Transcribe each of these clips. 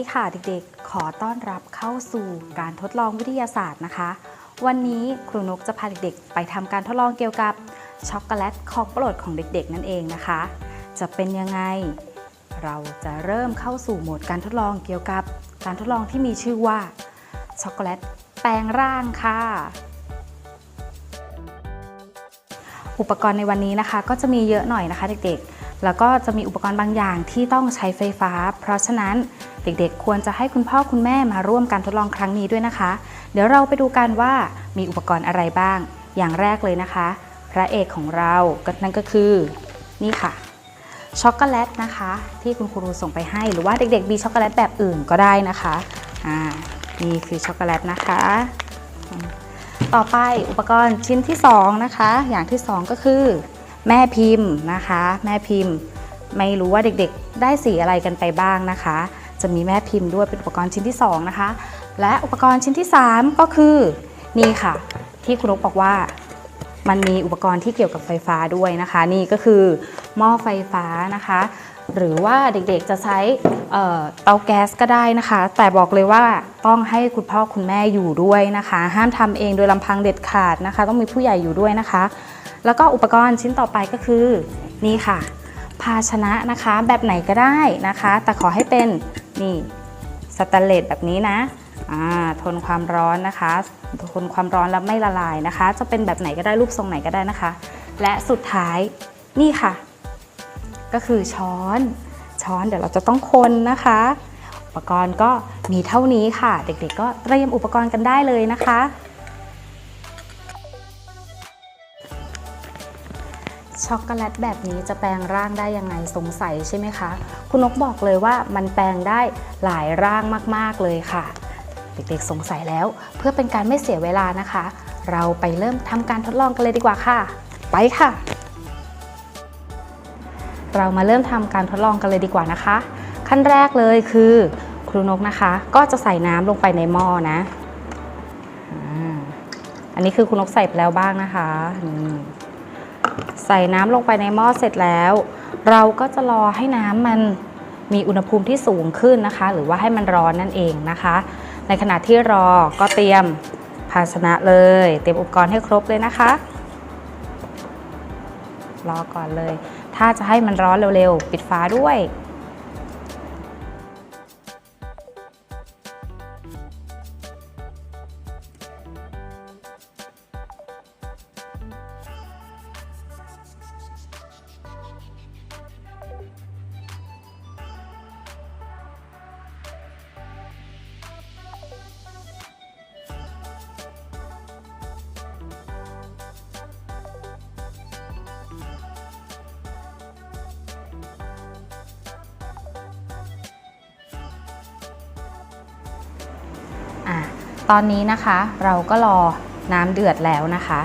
ดีค่ะเด็กๆ ขอต้อนรับเข้าสู่การทดลองวิทยาศาสตร์นะคะ วันนี้ครูนกจะพาเด็กๆ ไปทำการทดลองเกี่ยวกับช็อกโกแลตของโปรดของเด็กๆ นั่นเองนะคะ จะเป็นยังไง เราจะเริ่มเข้าสู่โหมดการทดลองเกี่ยวกับการทดลองที่มีชื่อว่าช็อกโกแลตแปลงร่างค่ะ อุปกรณ์ในวันนี้นะคะ ก็จะมีเยอะหน่อยนะคะเด็กๆแล้วก็จะมีอุปกรณ์บางอย่างที่ต้องใช้ไฟฟ้า เพราะฉะนั้น เด็กๆ ควรจะให้คุณพ่อคุณแม่มาร่วมการทดลองครั้งนี้ด้วยนะคะ เดี๋ยวเราไปดูกันว่ามีอุปกรณ์อะไรบ้าง อย่างแรกเลยนะคะ พระเอกของเราก็นั่นก็คือ นี่ค่ะช็อกโกแลตนะคะ ที่คุณครูส่งไปให้หรือว่าเด็กๆมีช็อกโกแลตแบบอื่นก็ได้นะคะอ่านี่คือช็อกโกแลตนะคะ ต่อไปอุปกรณ์ชิ้นที่สองนะคะ อย่างที่สองก็คือ แม่พิมพ์นะคะ แม่พิมพ์ ไม่รู้ว่าเด็กๆ ได้สีอะไรกันไปบ้างนะคะ จะมีแม่พิมพ์ด้วยเป็นอุปกรณ์ชิ้นที่สองนะคะ และอุปกรณ์ชิ้นที่สามก็คือนี่ค่ะ ที่คุณนกบอกว่ามันมีอุปกรณ์ที่เกี่ยวกับไฟฟ้าด้วยนะคะ นี่ก็คือหม้อไฟฟ้านะคะ หรือว่าเด็กๆจะใช้เตาแก๊สก็ได้นะคะ แต่บอกเลยว่าต้องให้คุณพ่อคุณแม่อยู่ด้วยนะคะ ห้ามทำเองโดยลำพังเด็ดขาดนะคะ ต้องมีผู้ใหญ่อยู่ด้วยนะคะ แล้วก็อุปกรณ์ชิ้นต่อไปก็คือนี่ค่ะ ภาชนะนะคะ แบบไหนก็ได้นะคะ แต่ขอให้เป็น นี่สแตนเลสแบบนี้นะทนความร้อนนะคะ ทนความร้อนแล้วไม่ละลายนะคะ จะเป็นแบบไหนก็ได้รูปทรงไหนก็ได้นะคะ และสุดท้ายนี่ค่ะ ก็คือช้อนช้อนเดี๋ยวเราจะต้องคนนะคะ อุปกรณ์ก็มีเท่านี้ค่ะ เด็กๆก็เตรียมอุปกรณ์กันได้เลยนะคะ ช็อกโกแลตแบบนี้จะแปลงร่างได้ยังไงสงสัยใช่ไหมคะ คุณนกบอกเลยว่ามันแปลงได้หลายร่างมากๆเลยค่ะ เด็กๆสงสัยแล้ว เพื่อเป็นการไม่เสียเวลานะคะ เราไปเริ่มทำการทดลองกันเลยดีกว่าค่ะ ไปค่ะ เรามาเริ่มทำการทดลองกันเลยดีกว่านะคะ ขั้นแรกเลยคือครูนกนะคะ ก็จะใส่น้ำลงไปในหม้อนะอันนี้คือครูนกใส่ไปแล้วบ้างนะคะนี่ ใส่น้ำลงไปในหม้อเสร็จแล้ว เราก็จะรอให้น้ำมันมีอุณหภูมิที่สูงขึ้นนะคะ หรือว่าให้มันร้อนนั่นเองนะคะ ในขณะที่รอก็เตรียมภาชนะเลย เตรียมอุปกรณ์ให้ครบเลยนะคะ รอก่อนเลย ถ้าจะให้มันร้อนเร็วๆ ปิดฝาด้วย ตอนนี้นะคะ เราก็รอน้ำเดือดแล้วนะคะ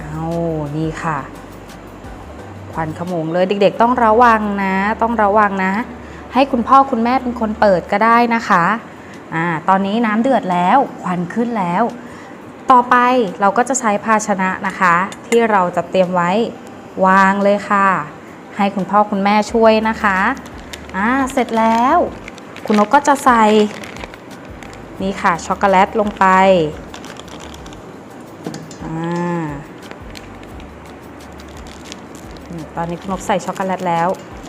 เอานี่ค่ะ ควันขโมงเลยเด็กๆ ต้องระวังนะ ต้องระวังนะ ให้คุณพ่อคุณแม่เป็นคนเปิดก็ได้นะคะอ่าตอนนี้น้ำเดือดแล้ว ควันขึ้นแล้ว ต่อไปเราก็จะใช้ภาชนะนะคะ ที่เราจะเตรียมไว้วางเลยค่ะ ให้คุณพ่อคุณแม่ช่วยนะคะอ่าเสร็จแล้ว คุณนกก็จะใส่ นี่ค่ะช็อกโกแลตลงไปอ่าตอนนี้คุณนกใส่ช็อกโกแลตแล้ว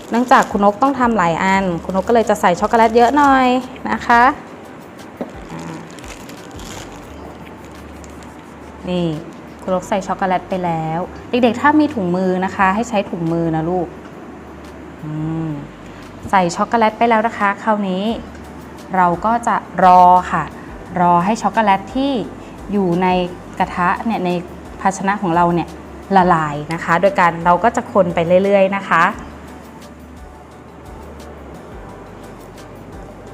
เนื่องจากคุณนกต้องทำหลายอัน คุณนกก็เลยจะใส่ช็อกโกแลตเยอะหน่อยนะคะนี่คุณนกใส่ช็อกโกแลตไปแล้ว เด็กๆ ถ้ามีถุงมือนะคะ ให้ใช้ถุงมือนะลูกใส่ช็อกโกแลตไปแล้วนะคะ คราวนี้ เราก็จะรอค่ะ รอให้ช็อกโกแลตที่อยู่ในกระทะเนี่ยในภาชนะของเราเนี่ยละลายนะคะ โดยการเราก็จะคนไปเรื่อยๆนะคะ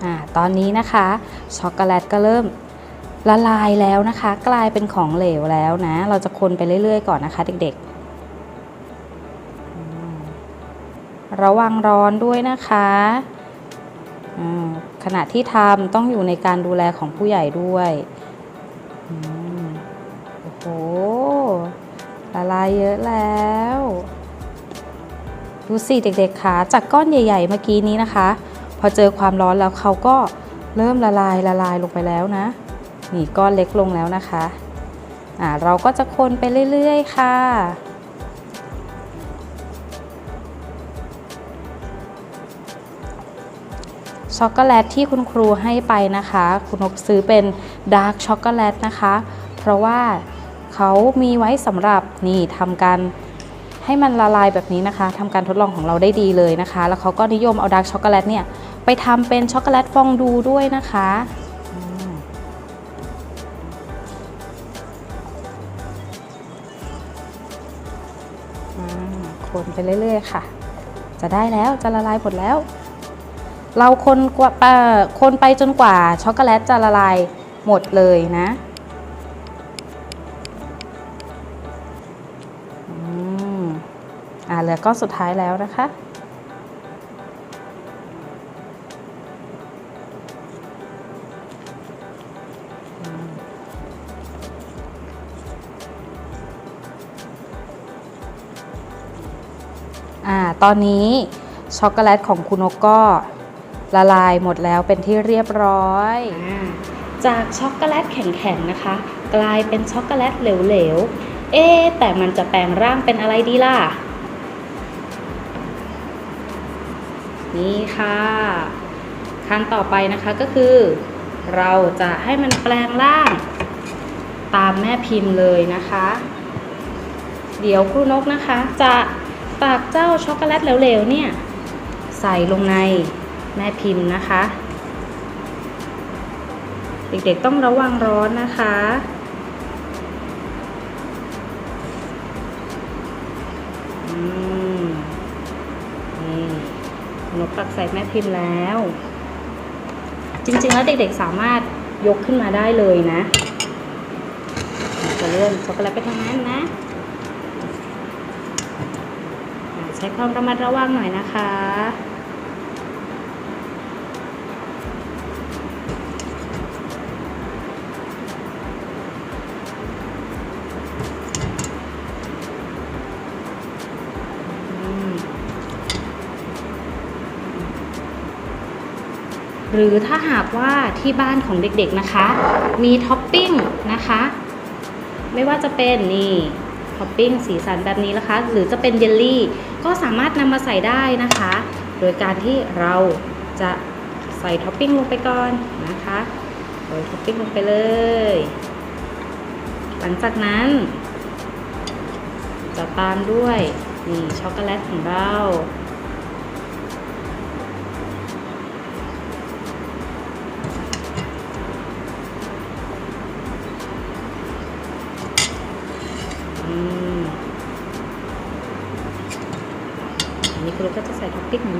อ่าตอนนี้นะคะช็อกโกแลตก็เริ่มละลายแล้วนะคะ กลายเป็นของเหลวแล้วนะ เราจะคนไปเรื่อยๆ ก่อนนะคะ เด็กๆ ระวังร้อนด้วยนะคะ ขณะที่ทำต้องอยู่ในการดูแลของผู้ใหญ่ด้วยอโอ้โหละลายเยอะแล้ว ดูสิเด็กๆคะจากก้อนใหญ่ ๆ เมื่อกี้นี้นะคะ พอเจอความร้อนแล้วเขาก็เริ่มละลายละลายลงไปแล้วนะ นี่ก้อนเล็กลงแล้วนะคะอ่าเราก็จะคนไปเรื่อย ๆ ค่ะ ช็อกโกแลตที่คุณครูให้ไปนะคะ คุณนกซื้อเป็นดาร์กช็อกโกแลตนะคะ เพราะว่าเขามีไว้สำหรับนี่ทำการให้มันละลายแบบนี้นะคะทำการทดลองของเราได้ดีเลยนะคะ แล้วเขาก็นิยมเอาดาร์กช็อกโกแลตเนี่ยไปทำเป็นช็อกโกแลตฟองดูด้วยนะคะคนไปเรื่อยๆค่ะ จะได้แล้วจะละลายหมดแล้ว เราคนกว่าคนไปจนกว่าช็อกโกแลตจะละลายหมดเลยนะอืมอ่าเหลือก้อนสุดท้ายแล้วนะคะ อ่า ตอนนี้ช็อกโกแลตของคุณนกก็ ละลายหมดแล้วเป็นที่เรียบร้อย จากช็อกโกแลตแข็งๆนะคะ กลายเป็นช็อกโกแลตเหลวๆ เอ๊แต่มันจะแปลงร่างเป็นอะไรดีล่ะ นี่ค่ะ ขั้นต่อไปนะคะก็คือ เราจะให้มันแปลงร่าง ตามแม่พิมพ์เลยนะคะ เดี๋ยวครูนกนะคะ จะตักเจ้าช็อกโกแลตเหลวๆเนี่ย ใส่ลงใน แม่พิมพ์นะคะ เด็กๆต้องระวังร้อนนะคะ อืม นี่นกตักใส่แม่พิมพ์แล้ว จริงๆแล้วเด็กๆสามารถยกขึ้นมาได้เลยนะ จะเลื่อนช็อกโกแลตไปทางนั้นนะ ใช้ความระมัดระวังหน่อยนะคะ หรือถ้าหากว่าที่บ้านของเด็กๆนะคะ มีท็อปปิ้งนะคะ ไม่ว่าจะเป็นนี่ท็อปปิ้งสีสันแบบนี้นะคะ หรือจะเป็นเยลลี่ ก็สามารถนำมาใส่ได้นะคะ โดยการที่เราจะใส่ท็อปปิ้งลงไปก่อนนะคะโรยท็อปปิ้งลงไปเลย หลังจากนั้น จะตามด้วยนี่ช็อกโกแลตของเรา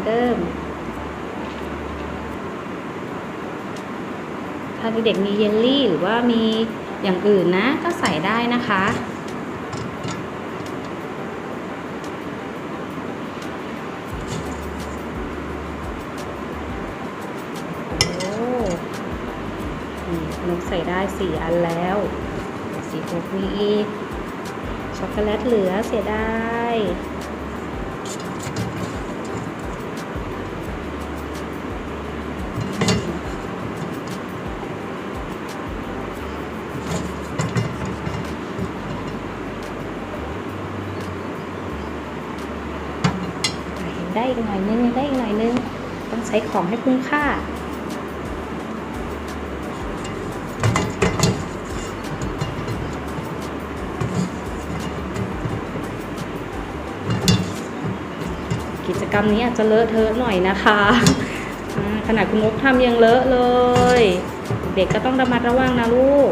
เดิม ถ้าเด็กๆมีเยลลี่หรือว่ามีอย่างอื่นนะ ก็ใส่ได้นะคะ โอ้นกใส่ได้สี่อันแล้ว สีหกมีอีกช็อกโกแลตเหลือเสียดาย อีกหน่อยนึงได้อีกหน่อยนึง ต้องใช้ของให้คุ้มค่า กิจกรรมนี้อาจจะเลอะเทอะหน่อยนะคะขนาดคุณนกทำยังเลอะเลย เด็กก็ต้องระมัดระวังนะลูก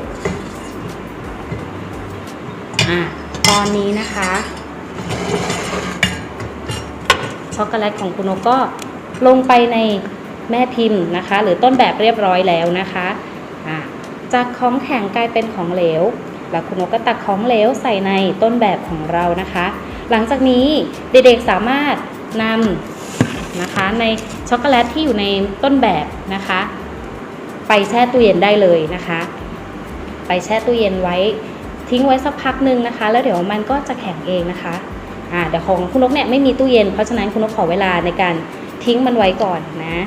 อะตอนนี้นะคะ ช็อกโกแลตของคุณนกก็ลงไปในแม่พิมพ์นะคะ หรือต้นแบบเรียบร้อยแล้วนะคะะจากของแข็งกลายเป็นของเหลว แล้วคุณนกก็ตักของเหลวใส่ในต้นแบบของเรานะคะ หลังจากนี้เด็กๆสามารถนำนะคะในช็อกโกแลตที่อยู่ในต้นแบบนะคะ ไปแช่ตู้เย็นได้เลยนะคะ ไปแช่ตู้เย็นไว้ทิ้งไว้สักพักหนึ่งนะคะ แล้วเดี๋ยวมันก็จะแข็งเองนะคะ อ่าแต่ของคุณนกเนี่ยไม่มีตู้เย็น เพราะฉะนั้นคุณนกขอเวลาในการทิ้งมันไว้ก่อนนะ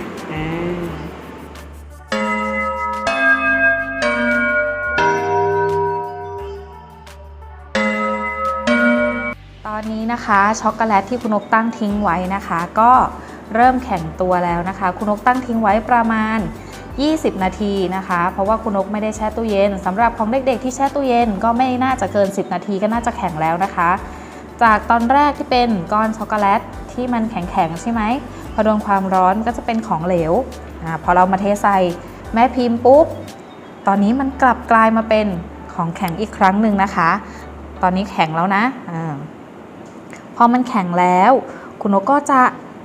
ตอนนี้นะคะช็อกโกแลตที่คุณนกตั้งทิ้งไว้นะคะ ก็เริ่มแข็งตัวแล้วนะคะ คุณนกตั้งทิ้งไว้ประมาณ 20 นาทีนะคะ เพราะว่าคุณนกไม่ได้แช่ตู้เย็นสำหรับของเด็กๆที่แช่ตู้เย็นก็ไม่น่าจะเกิน 10 นาทีก็น่าจะแข็งแล้วนะคะ จากตอนแรกที่เป็นก้อนช็อกโกแลตที่มันแข็งๆใช่ไหมพอโดนความร้อนก็จะเป็นของเหลวอพอเรามาเทใส่แม่พิมพ์ปุ๊บ ตอนนี้มันกลับกลายมาเป็นของแข็งอีกครั้งหนึ่งนะคะ ตอนนี้แข็งแล้วนะอาพอมันแข็งแล้ว คุณนกก็จะ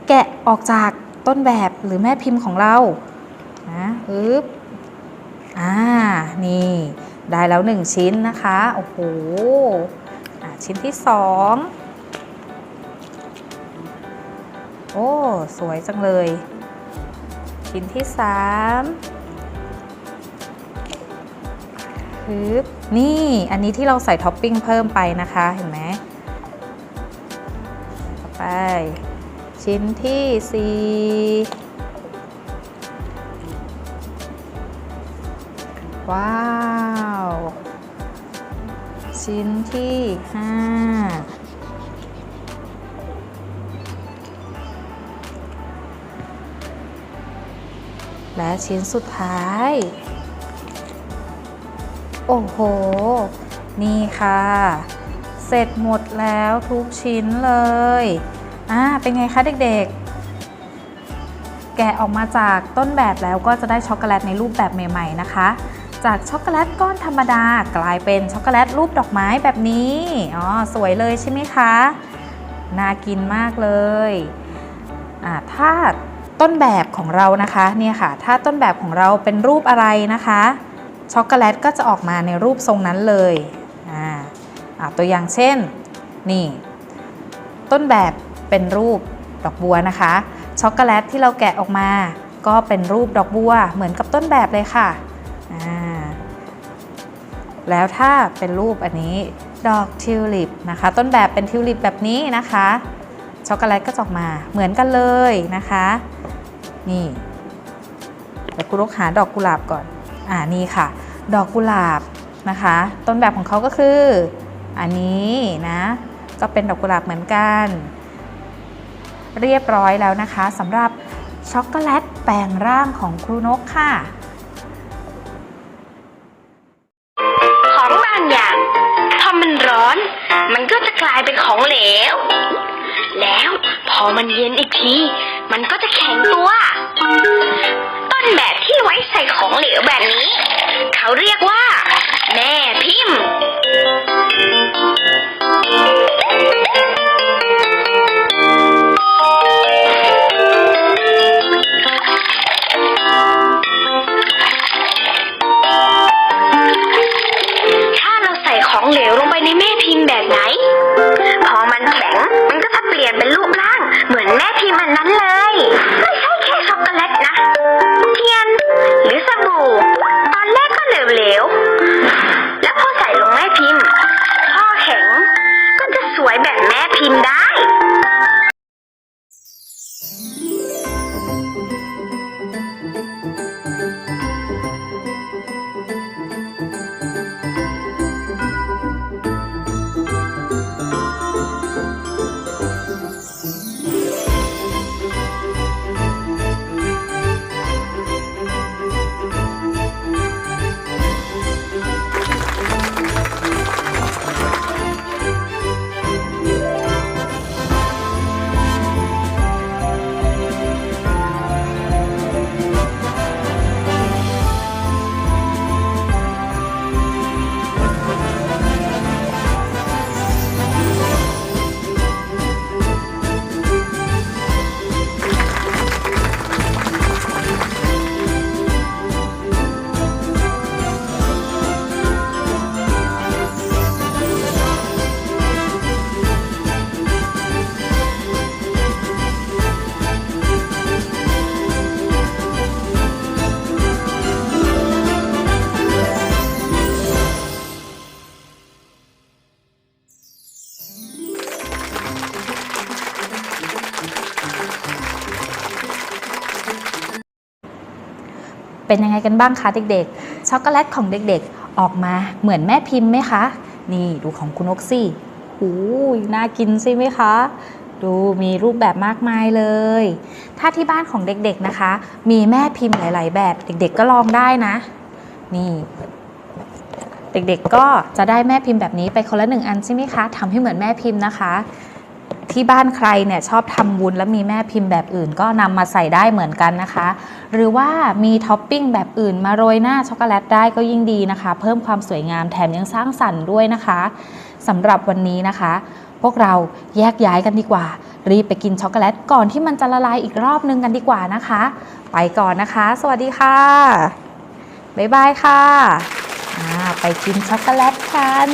แกะออกจากต้นแบบหรือแม่พิมพ์ของเรานะอึ๊บอ่า นี่ ได้แล้วหนึ่งชิ้นนะคะ โอ้โห ชิ้นที่สองโอ้ สวยจังเลย ชิ้นที่สามฮึบนี่อันนี้ที่เราใส่ท็อปปิ้งเพิ่มไปนะคะ เห็นไหมต่อไป ชิ้นที่สี่ว้าว ชิ้นที่ห้าและชิ้นสุดท้าย โอ้โห นี่ค่ะ เสร็จหมดแล้วทุกชิ้นเลย อ่า เป็นไงคะเด็กๆ แกะออกมาจากต้นแบบแล้วก็จะได้ช็อกโกแลตในรูปแบบใหม่ ๆ นะคะ จากช็อกโกแลตก้อนธรรมดากลายเป็นช็อกโกแลตรูปดอกไม้แบบนี้ อ๋อ สวยเลยใช่ไหมคะ น่ากินมากเลยอ่าถ้าต้นแบบของเรานะคะเนี่ยค่ะ ถ้าต้นแบบของเราเป็นรูปอะไรนะคะ ช็อกโกแลตก็จะออกมาในรูปทรงนั้นเลยอ่าอ่าตัวอย่างเช่น นี่ ต้นแบบเป็นรูปดอกบัวนะคะ ช็อกโกแลตที่เราแกะออกมา ก็เป็นรูปดอกบัวเหมือนกับต้นแบบเลยค่ะ แล้วถ้าเป็นรูปอันนี้ดอกทิวลิปนะคะ ต้นแบบเป็นทิวลิปแบบนี้นะคะช็อกโกแลตก็จะออกมาเหมือนกันเลยนะคะ นี่เดี๋ยวคุณลูกหาดอกกุหลาบก่อนอ่านี่ค่ะ ดอกกุหลาบนะคะ ต้นแบบของเขาก็คือ อันนี้นะก็เป็นดอกกุหลาบเหมือนกัน เรียบร้อยแล้วนะคะสำหรับช็อกโกแลตแปลงร่างของครูนกค่ะ มันก็จะกลายเป็นของเหลว แล้วพอมันเย็นอีกที มันก็จะแข็งตัว ต้นแบบที่ไว้ใส่ของเหลวแบบนี้ เขาเรียกว่า แม่พิมพ์ เป็นยังไงกันบ้างคะเด็กๆ ช็อกโกแลตของเด็กๆ ออกมาเหมือนแม่พิมพ์ไหมคะ นี่ดูของคุณนกสิน่ากินใช่ไหมคะ ดูมีรูปแบบมากมายเลย ถ้าที่บ้านของเด็กๆนะคะ มีแม่พิมพ์หลาย ๆ แบบเด็กๆก็ลองได้นะ นี่เด็กๆ ก็จะได้แม่พิมพ์แบบนี้ไปคนละหนึ่งอันใช่ไหมคะทำให้เหมือนแม่พิมพ์นะคะ ที่บ้านใครเนี่ยชอบทำวุ้นแล้วมีแม่พิมพ์แบบอื่น ก็นำมาใส่ได้เหมือนกันนะคะ หรือว่ามีท็อปปิ้งแบบอื่นมาโรยหน้าช็อกโกแลตได้ก็ยิ่งดีนะคะ เพิ่มความสวยงามแถมยังสร้างสรรค์ด้วยนะคะสำหรับวันนี้นะคะ พวกเราแยกย้ายกันดีกว่า รีบไปกินช็อกโกแลตก่อนที่มันจะละลายอีกรอบนึงกันดีกว่านะคะ ไปก่อนนะคะ สวัสดีค่ะบ๊ายบายค่ะไปกินช็อกโกแลตกัน